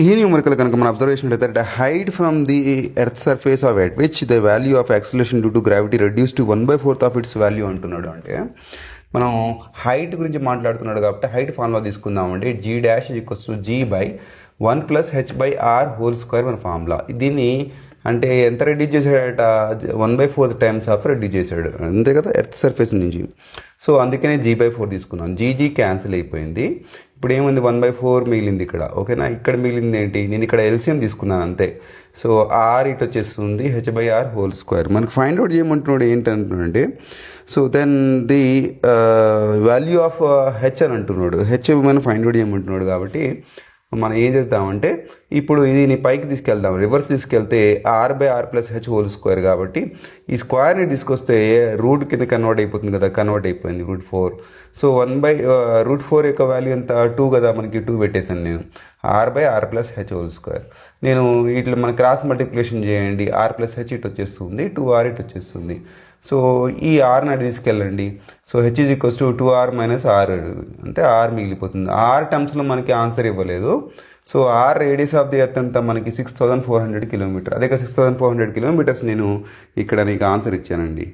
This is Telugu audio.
ఈ న్యూమరికల్ కనుక మనం అబ్జర్వేషన్ అయితే height from the earth surface of at which the value of acceleration due to gravity reduce to one by fourth of its value అంటున్నాడు అంటే మనం హైట్ గురించి మాట్లాడుతున్నాడు కాబట్టి హైట్ ఫార్ములా తీసుకుందామండి. G dash equals to g by one plus h by r whole square మన ఫార్ములా దీన్ని అంటే ఎంత రెడ్యూస్ చేశాడట? One by four times of reduce చేశాడు. అంతే కదా ఎర్త్ సర్ఫేస్ నుంచి. సో అందుకనే జీ బై ఫోర్ తీసుకున్నాను జీజీ క్యాన్సిల్ అయిపోయింది. ఇప్పుడు ఏముంది? వన్ బై ఫోర్ మిగిలింది ఇక్కడ. ఓకేనా? ఇక్కడ మిగిలింది ఏంటి? నేను ఇక్కడ ఎల్సిఎం తీసుకున్నాను అంతే. సో ఆర్ ఇటు వచ్చేస్తుంది. H by r whole square మనకు ఫైండ్ అవుట్ చేయమంటున్నాడు ఏంటంటున్నాడంటే so then the value of h అని అంటున్నాడు. హెచ్ మనం ఫైండ్ అవుట్ చేయమంటున్నాడు కాబట్టి మనం ఏం చేద్దామంటే ఇప్పుడు ఇది నీ పైకి తీసుకెళ్దాం. రివర్స్ తీసుకెళ్తే r by r plus h whole square కాబట్టి ఈ స్క్వేర్ని తీసుకొస్తే రూట్ కింద కన్వర్ట్ అయిపోతుంది కదా? కన్వర్ట్ అయిపోయింది root four so one by root four యొక్క వాల్యూ ఎంత? టూ కదా మనకి టూ పెట్టేశాను నేను. R by r plus h whole square నేను ఇట్లా మన క్రాస్ మల్టిప్లికేషన్ చేయండి. ఆర్ ప్లస్ హెచ్ ఇటు వచ్చేస్తుంది టూ ఆర్ ఇటు వచ్చేస్తుంది. సో ఈ ఆర్ని అటు తీసుకెళ్ళండి. So h is equals to two r minus r అంటే ఆర్ మిగిలిపోతుంది. ఆర్ టర్మ్స్లో మనకి ఆన్సర్ ఇవ్వలేదు. So r radius of the earth అంతా మనకి six thousand four hundred kilometre అదే six thousand four hundred kilometres నేను ఇక్కడ నీకు ఆన్సర్ ఇచ్చానండి.